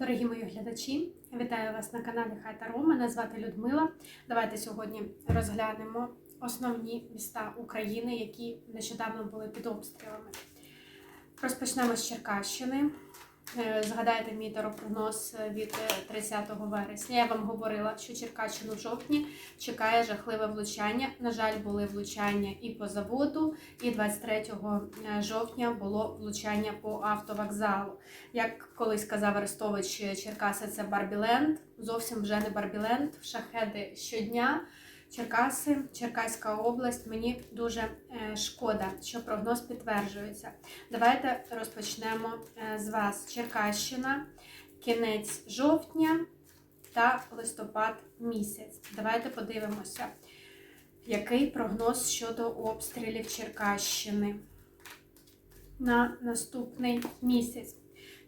Дорогі мої глядачі, вітаю вас на каналі Хайта Рома. Мене звати Людмила. Давайте сьогодні розглянемо основні міста України, які нещодавно були під обстрілами. Розпочнемо з Черкащини. Е, Згадайте мій таропрогноз від е, 30 вересня. Я вам говорила, що Черкащину в жовтні чекає жахливе влучання. На жаль, були влучання і по заводу, і 23 жовтня було влучання по автовокзалу. Як колись казав Арестович, Черкаси це Барбіленд. Зовсім вже не Барбіленд. Шахеди щодня. Черкаси, Черкаська область. Мені дуже е, шкода, що прогноз підтверджується. Давайте розпочнемо е, з вас. Черкащина, кінець жовтня та листопад місяць. Давайте подивимося, який прогноз щодо обстрілів Черкащини на наступний місяць.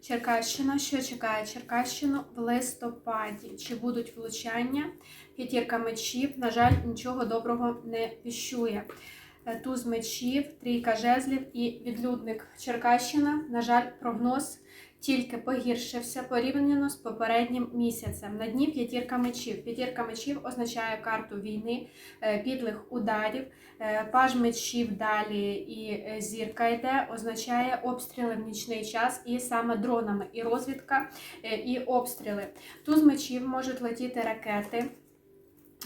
Черкащина, що чекає Черкащину в листопаді? Чи будуть влучання? П'ятірка мечів, на жаль, нічого доброго не віщує. Е, Туз мечів, трійка жезлів і відлюдник Черкащина. На жаль, прогноз тільки погіршився порівняно з попереднім місяцем. На дні п'ятірка мечів. П'ятірка мечів означає карту війни, е, підлих ударів. Е, Паж мечів далі і е, зірка йде, означає обстріли в нічний час і саме дронами, і розвідка, і обстріли. Туз мечів можуть летіти ракети.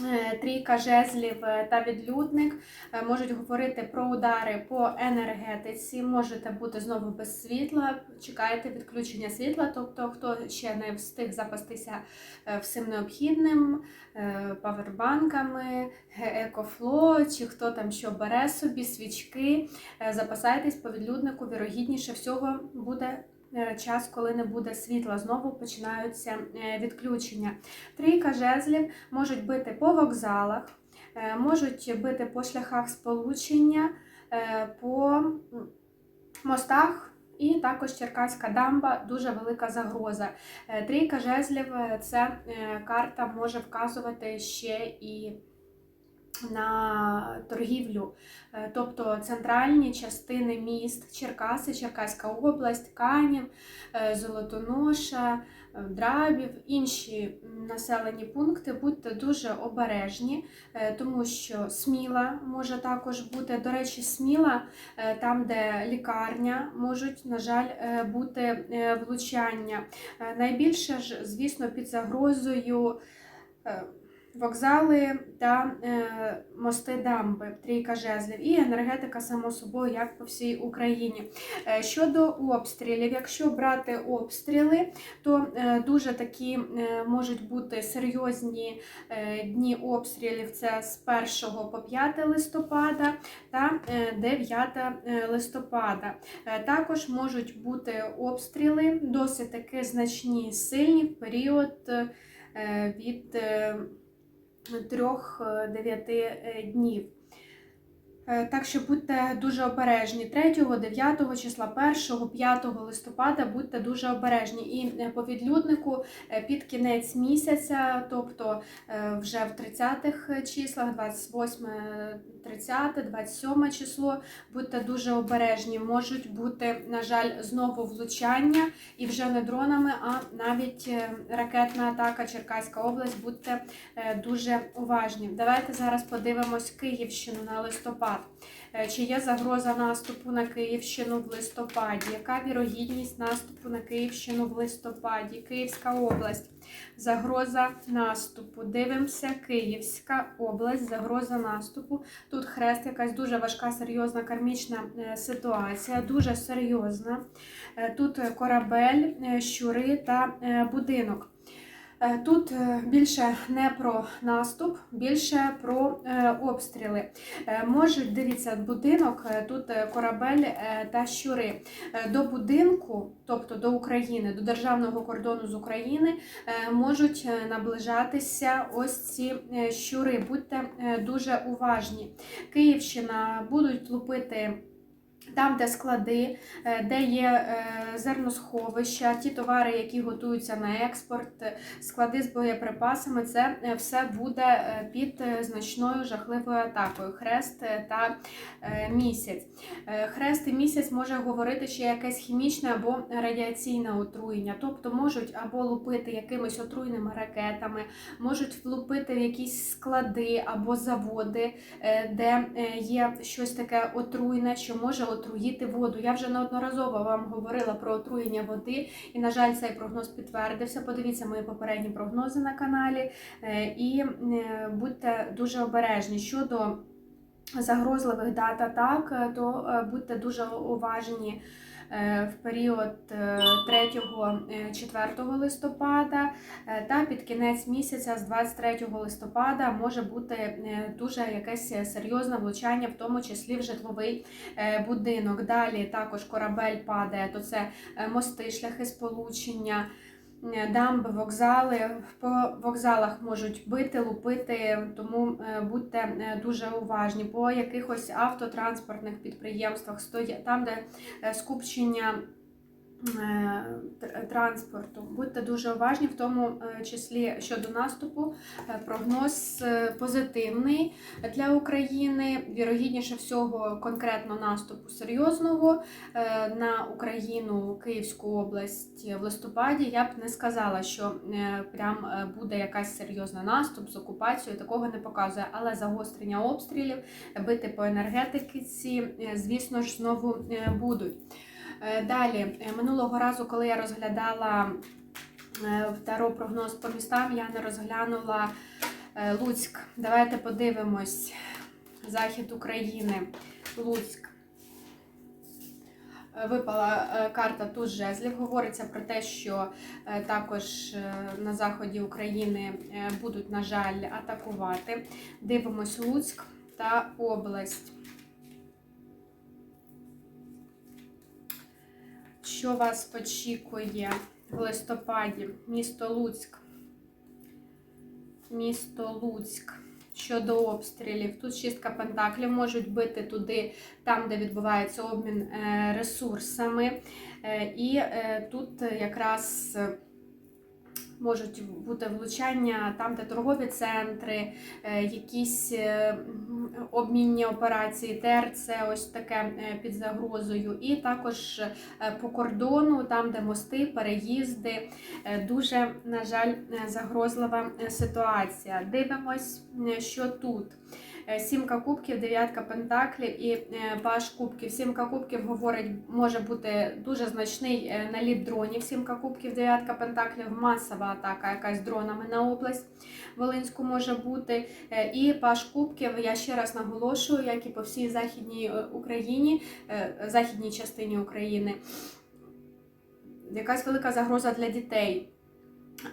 Е, Трійка жезлів е, та відлюдник е, можуть говорити про удари по енергетиці, можете бути знову без світла, чекаєте відключення світла, тобто хто ще не встиг запастися всім необхідним, павербанками, екофло, чи хто там що бере собі, свічки, запасайтесь по відлюднику, вірогідніше всього буде. Е, Час, коли не буде світла, знову починаються е, відключення. Трійка жезлів можуть бити по вокзалах, е, можуть бити по шляхах сполучення, по мостах. І також Черкаська дамба дуже велика загроза. Трійка жезлів це карта може вказувати ще і на торгівлю, Е, тобто центральні частини міст Черкаси, Черкаська область, Канів, е, Золотоноша, е, Драбів, інші населені пункти, будьте дуже обережні, тому що Сміла може також бути. До речі, Сміла, там, де лікарня, можуть, на жаль, бути влучання. Найбільше ж, звісно, під загрозою. Е, Вокзали та е, мости дамби, трійка жезлів і енергетика, само собою, як по всій Україні. Е, щодо обстрілів, якщо брати обстріли, то е, дуже такі е, можуть бути серйозні е, дні обстрілів. Це з 1 по 5 листопада та е, 9 е, листопада. Е, також можуть бути обстріли досить таки значні, сильні в період е, від е, 3-9 днів. Е, Так що будьте дуже обережні. 3, 9 числа, 1, 5 листопада будьте дуже обережні. І е, по відлюднику е, під кінець місяця, тобто вже в 30-х числах, 28, 30, 27 число, будьте дуже обережні. Можуть бути, на жаль, знову влучання і вже не дронами, а навіть ракетна атака Черкаська область. Будьте дуже уважні. Давайте зараз подивимось Київщину на листопад. Е, Чи є загроза наступу на Київщину в листопаді? Яка вірогідність наступу на Київщину в листопаді? Київська область. Загроза наступу. Дивимося, Київська область, загроза наступу. Тут хрест, якась дуже важка, серйозна кармічна е, ситуація, дуже серйозна. Е, Тут корабель, щури та будинок. Е, Тут е, більше не про наступ, більше про е, обстріли. Можуть дивіться будинок, тут корабель та щури. До будинку, тобто до України, до державного кордону з України, можуть наближатися ось ці щури. Будьте дуже уважні. Київщина будуть лупити Там, де склади, е, де є е, зерносховища, ті товари, які готуються на експорт, е, склади з боєприпасами, це все буде під значною жахливою атакою. Хрест та місяць. Хрест і місяць може говорити ще якесь хімічне або радіаційне отруєння, тобто можуть або лупити якимись отруйними ракетами, можуть влупити в якісь склади або заводи, де є щось таке отруйне, що може отруїти воду. Я вже неодноразово вам говорила про отруєння води, і, на жаль, цей прогноз підтвердився. Подивіться мої попередні прогнози на каналі е, і е, будьте дуже обережні щодо загрозливих дат атак, е, то будьте дуже уважні. Е, В період е, 3-4 листопада е, та під кінець місяця з 23 листопада може бути е, дуже якесь серйозне влучання, в тому числі в житловий е, будинок. Далі також корабель падає, то це е, мости, шляхи сполучення. Е, Дамби, вокзали по вокзалах можуть бити, лупити, тому е, будьте е, дуже уважні. По якихось автотранспортних підприємствах там, де скупчення транспорту. Будьте дуже уважні, в тому е, числі щодо наступу. Е, Прогноз е, позитивний для України. Вірогідніше всього, конкретно наступу серйозного е, на Україну, Київську область в листопаді. Я б не сказала, що е, прям е, буде якась серйозна наступ з окупацією. Такого не показує, але загострення обстрілів, бити по енергетиці, е, звісно ж, знову е, будуть. Е, Далі, е, минулого разу, коли я розглядала е, таро прогноз по містам, я не розглянула Луцьк. Давайте подивимось. Захід України, Луцьк. Випала карта тут жезлів. Говориться про те, що також на заході України будуть, на жаль, атакувати. Дивимось Луцьк та область. Що вас очікує в листопаді? Місто Луцьк. Місто Луцьк. Щодо обстрілів, тут шістка пентаклів можуть бити туди, там, де відбувається обмін е, ресурсами. Е, І е, тут якраз можуть бути влучання там, де торгові центри, е, якісь е, обмінні операції, ТРЦ, ось таке е, під загрозою. І також по кордону, там, де мости, переїзди. Дуже, на жаль, загрозлива ситуація. Дивимось, що тут. Е, Сімка кубків, дев'ятка пентаклів і е, паш кубків. Сімка кубків говорить, може бути дуже значний е, наліт дронів. Сімка кубків, дев'ятка пентаклів, масова атака, якась дронами на область Волинську може бути. І паш кубків, я ще раз наголошую, як і по всій західній Україні, західній частині України. Якась велика загроза для дітей.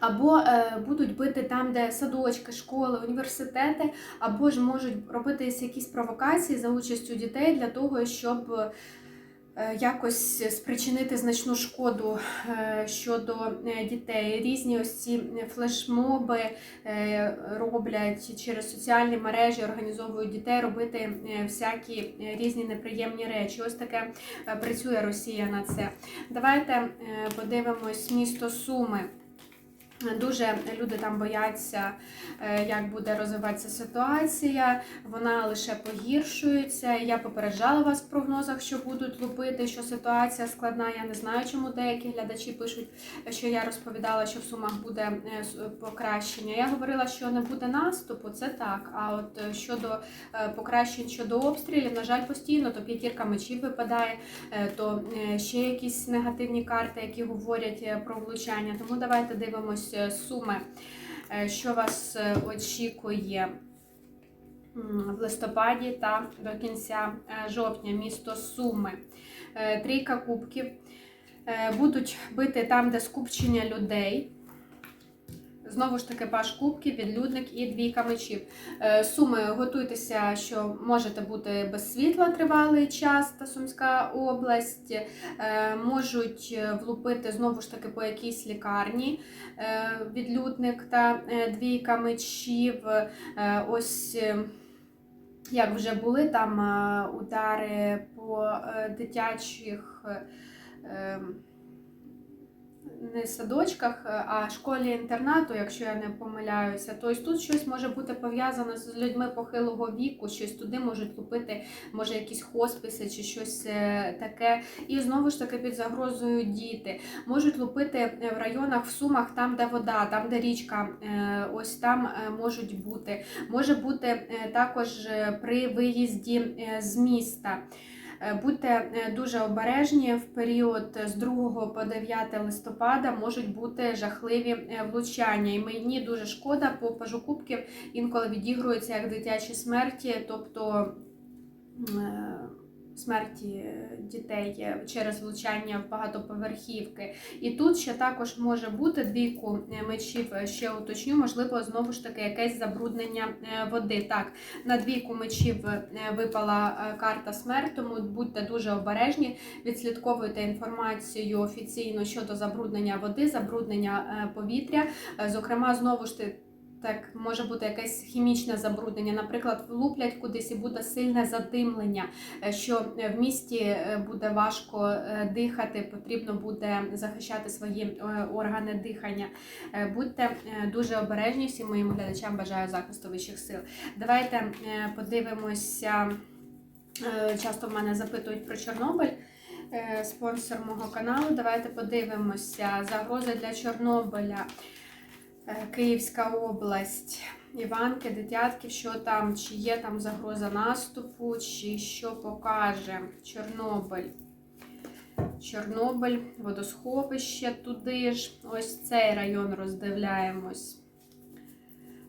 Або е, будуть бити там, де садочки, школи, університети, або ж можуть робитись якісь провокації за участю дітей для того, щоб е, якось спричинити значну шкоду е, щодо е, дітей. Різні ось ці флешмоби е, роблять через соціальні мережі, організовують дітей робити е, всякі різні неприємні речі. Ось таке е, працює Росія на це. Давайте подивимось місто Суми. Дуже люди там бояться, е, як буде розвиватися ситуація. Вона лише погіршується. Я попереджала вас в прогнозах, що будуть лупити, що ситуація складна. Я не знаю, чому деякі глядачі пишуть, що я розповідала, що в сумах буде е, покращення. Я говорила, що не буде наступу, це так. А от е, щодо покращень щодо обстрілів, на жаль, постійно то п'ятірка мечів випадає, то ще якісь негативні карти, які говорять про влучання. Тому давайте дивимося суми, е, що вас е, очікує в листопаді та до кінця е, жовтня. Місто Суми. Е, Трійка кубків. Е, Будуть бити там, де скупчення людей. Знову ж таки, паш кубків, відлюдник і двійка мечів. Е, Суми, готуйтеся, що можете бути без світла тривалий час та Сумська область. Е, Можуть е, влупити знову ж таки по якійсь лікарні відлюдник та двійка мечів. Ось. як вже були там удари по дитячих. Не садочках, е, а школі інтернату, якщо я не помиляюся, то ось тут щось може бути пов'язане з людьми похилого віку, щось туди можуть лупити, може якісь хосписи чи щось е, таке. І знову ж таки під загрозою діти можуть лупити е, в районах в сумах, там, де вода, там, де річка, ось там можуть бути. Може бути також при виїзді з міста. Е, Будьте е, дуже обережні в період з 2 по 9 листопада можуть бути жахливі е, влучання. І мені дуже шкода, по пажу кубків інколи відігруються як дитячі смерті, тобто смерті е, дітей е, через влучання в багатоповерхівки. І тут ще також може бути двійку е, мечів, ще уточню, можливо, знову ж таки якесь забруднення води. Так, на двійку мечів випала карта смерть, тому будьте дуже обережні, відслідковуйте інформацію офіційно щодо забруднення води, забруднення повітря. Зокрема, знову ж таки. Так, може бути якесь хімічне забруднення, наприклад, влуплять кудись і буде сильне задимлення, е, що в місті е, буде важко е, дихати, потрібно буде захищати свої е, органи дихання. Е, Будьте е, дуже обережні, всім моїм глядачам бажаю захисту вищих сил. Давайте е, подивимося. Е, Часто в мене запитують про Чорнобиль. Е, Спонсор мого каналу. Давайте подивимося. Загрози для Чорнобиля. Е, Київська область. Іванки, Дитятки, що там, чи є там загроза наступу, чи що покаже Чорнобиль. Чорнобиль, водосховище туди ж. Ось цей район роздивляємось.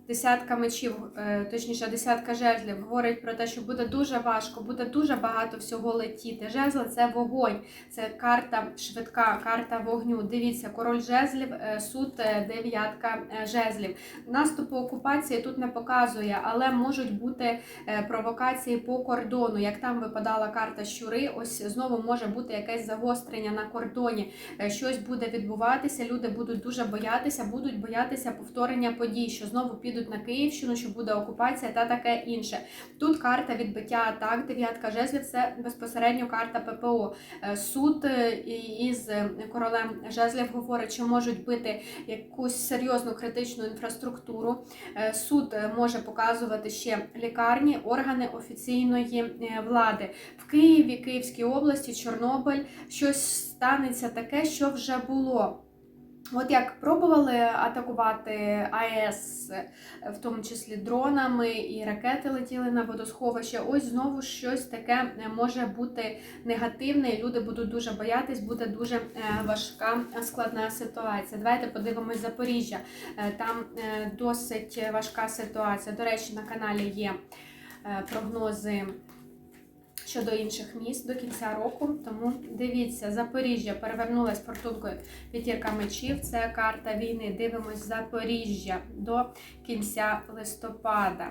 Десятка мечів, е, точніше, десятка жезлів говорить про те, що буде дуже важко, буде дуже багато всього летіти. Жезл це вогонь, це карта швидка, карта вогню. Дивіться, король жезлів, е, суд, е, дев'ятка жезлів. Наступу окупації тут не показує, але можуть бути провокації по кордону. Як там випадала карта щури, ось знову може бути якесь загострення на кордоні. Щось буде відбуватися, люди будуть дуже боятися, будуть боятися повторення подій, що знову підуть на Київщину, що буде окупація та таке інше. Тут карта відбиття атак, дев'ятка жезлів це безпосередньо карта ППО. Е, Суд е, із королем жезлів говорить, що можуть бити якусь серйозну критичну інфраструктуру. Е, Суд може показувати ще лікарні, органи офіційної влади. В Києві, Київській області, Чорнобиль щось станеться таке, що вже було. От як пробували атакувати АЕС, в тому числі дронами, і ракети летіли на водосховище. Ось знову щось таке е, може бути негативне, і люди будуть дуже боятись, буде дуже е, важка е, складна ситуація. Давайте подивимось Запоріжжя. Там досить важка ситуація. До речі, на каналі є прогнози. Щодо інших міст до кінця року, тому дивіться, Запоріжжя перевернулась фортункою п'ятірка мечів. Це карта війни. Дивимось Запоріжжя до кінця листопада.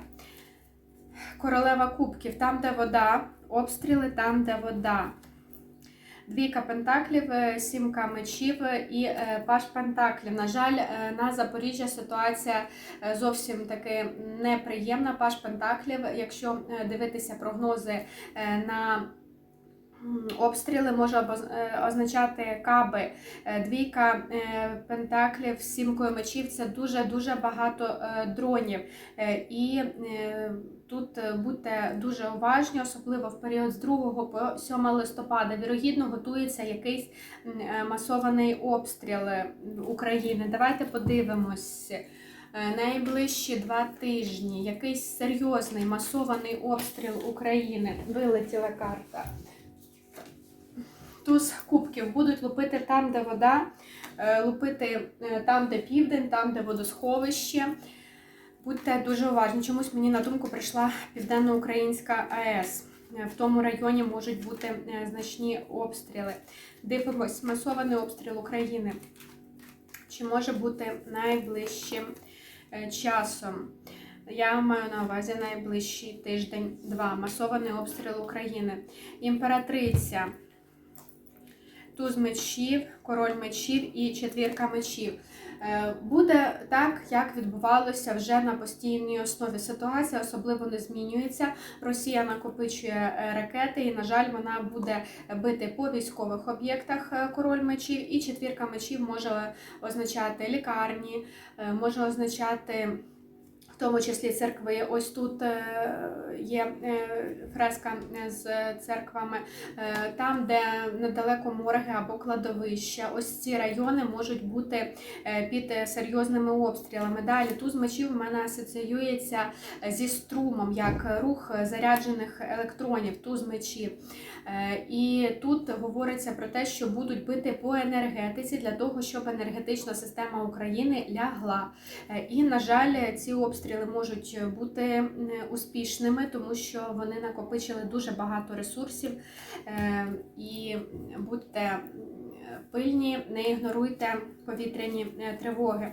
Королева кубків, там, де вода, обстріли, там, де вода. Двійка пентаклів, сімка мечів і е, паш пентаклів. На жаль, е, на Запоріжжя ситуація е, зовсім таки неприємна. Паш пентаклів, якщо дивитися прогнози на обстріли, може е, означати каби. Е, Двійка е, пентаклів сімкою мечів це дуже-дуже багато дронів. І тут будьте дуже уважні, особливо в період з 2 по 7 листопада. Вірогідно, готується якийсь масований обстріл України. Давайте подивимось. Найближчі два тижні якийсь серйозний масований обстріл України. Вилетіла карта. Туз кубків будуть лупити там, де вода, е, лупити е, там, де південь, там, де водосховище. Будьте дуже уважні. Чомусь мені на думку прийшла Південноукраїнська АЕС. Е, В тому районі можуть бути значні обстріли. Дивимось, масований обстріл України. Чи може бути найближчим часом? Я маю на увазі найближчий тиждень-два. Масований обстріл України. Імператриця. Туз мечів, король мечів і четвірка мечів. Е, Буде так, як відбувалося вже на постійній основі. Ситуація особливо не змінюється. Росія накопичує е, ракети, і, на жаль, вона буде бити по військових об'єктах е, король мечів, і четвірка мечів може означати лікарні, може означати. В тому числі церкви. Ось тут е, є е, фреска з церквами, Е, там, де недалеко морги або кладовища. Ось ці райони можуть бути е, під е, серйозними обстрілами. Далі туз мечів у мене асоціюється зі струмом, як рух заряджених електронів, туз мечів. Е, І тут говориться про те, що будуть бити по енергетиці для того, щоб енергетична система України лягла. Е, І, на жаль, ці обстріли можуть бути успішними, тому що вони накопичили дуже багато ресурсів. Е, І будьте пильні, не ігноруйте повітряні е, тривоги.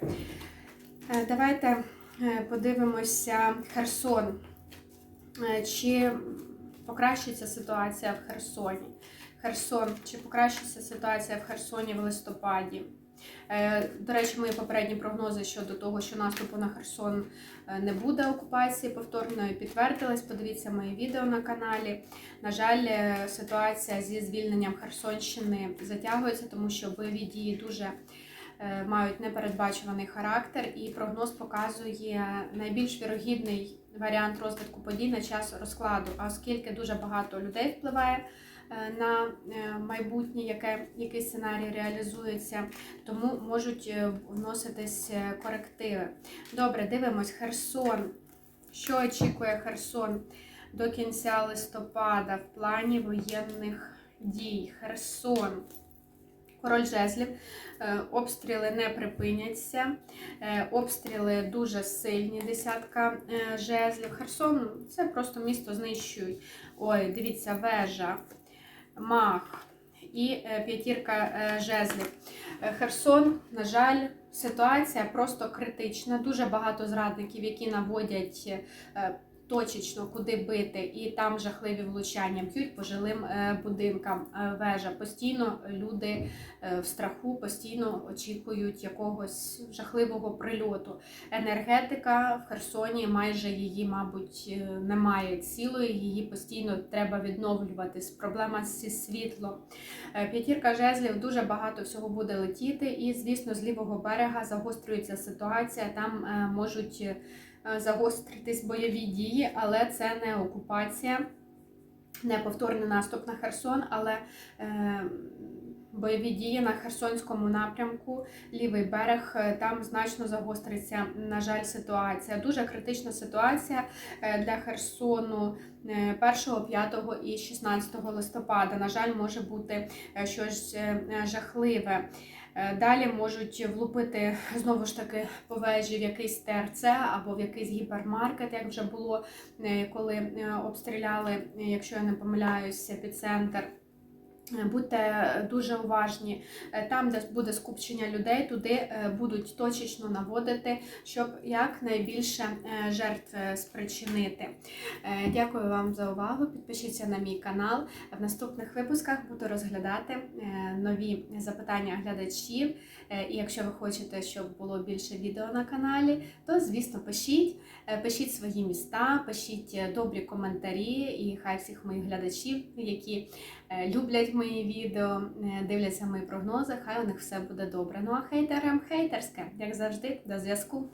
Е, Давайте е, подивимося Херсон. Е, Чи покращиться ситуація в Херсоні? Херсон, чи покращиться ситуація в Херсоні в листопаді? Е, До речі, мої попередні прогнози щодо того, що наступу на Херсон е, не буде окупації повторної підтвердились. Подивіться мої відео на каналі. На жаль, е, ситуація зі звільненням Херсонщини затягується, тому що бойові дії дуже мають непередбачуваний характер, і прогноз показує найбільш вірогідний варіант розвитку подій на час розкладу. Оскільки дуже багато людей впливає на е, майбутнє, яке який сценарій реалізується, тому можуть е, вноситись е, корективи. Добре, дивимось Херсон. Що очікує Херсон до кінця листопада в плані воєнних дій? Херсон. Король жезлів, Е, обстріли не припиняться, Е, обстріли дуже сильні, десятка е, жезлів. Херсон це просто місто знищують. Ой, дивіться, вежа, мах і е, п'ятірка е, жезлів. Е, Херсон, на жаль, ситуація просто критична. Дуже багато зрадників, які наводять. Точечно, куди бити, і там жахливі влучання б'ють по жилим е, будинкам. Е, Вежа постійно люди е, в страху, постійно очікують якогось жахливого прильоту. Енергетика в Херсоні майже її, мабуть, немає цілої, її постійно треба відновлювати. Проблема зі світлом. П'ятірка жезлів дуже багато всього буде летіти, і, звісно, з лівого берега загострюється ситуація. Там можуть загостритись бойові дії, але це не окупація, не повторний наступ на Херсон, але е, бойові дії на Херсонському напрямку, лівий берег, е, там значно загостриться, на жаль, ситуація. Дуже критична ситуація е, для Херсону. е, 1, 5 і 16 листопада, на жаль, може бути е, щось е, жахливе. Е, Далі можуть влупити знову ж таки по вежі в якийсь ТРЦ або в якийсь гіпермаркет, як вже було, е, коли е, обстріляли, якщо я не помиляюсь, епіцентр. Е, Будьте дуже уважні. Е, Там, де буде скупчення людей, туди е, будуть точечно наводити, щоб якнайбільше е, жертв е, спричинити. Е, Дякую вам за увагу. Підпишіться на мій канал. В наступних випусках буду розглядати е, нові запитання глядачів. Е, І якщо ви хочете, щоб було більше відео на каналі, то звісно пишіть. Е, Пишіть свої міста, пишіть е, добрі коментарі, і хай всіх моїх глядачів, які е, люблять мої відео, е, дивляться мої прогнози, хай у них все буде добре. Ну а хейтерам хейтерське, як завжди, до зв'язку.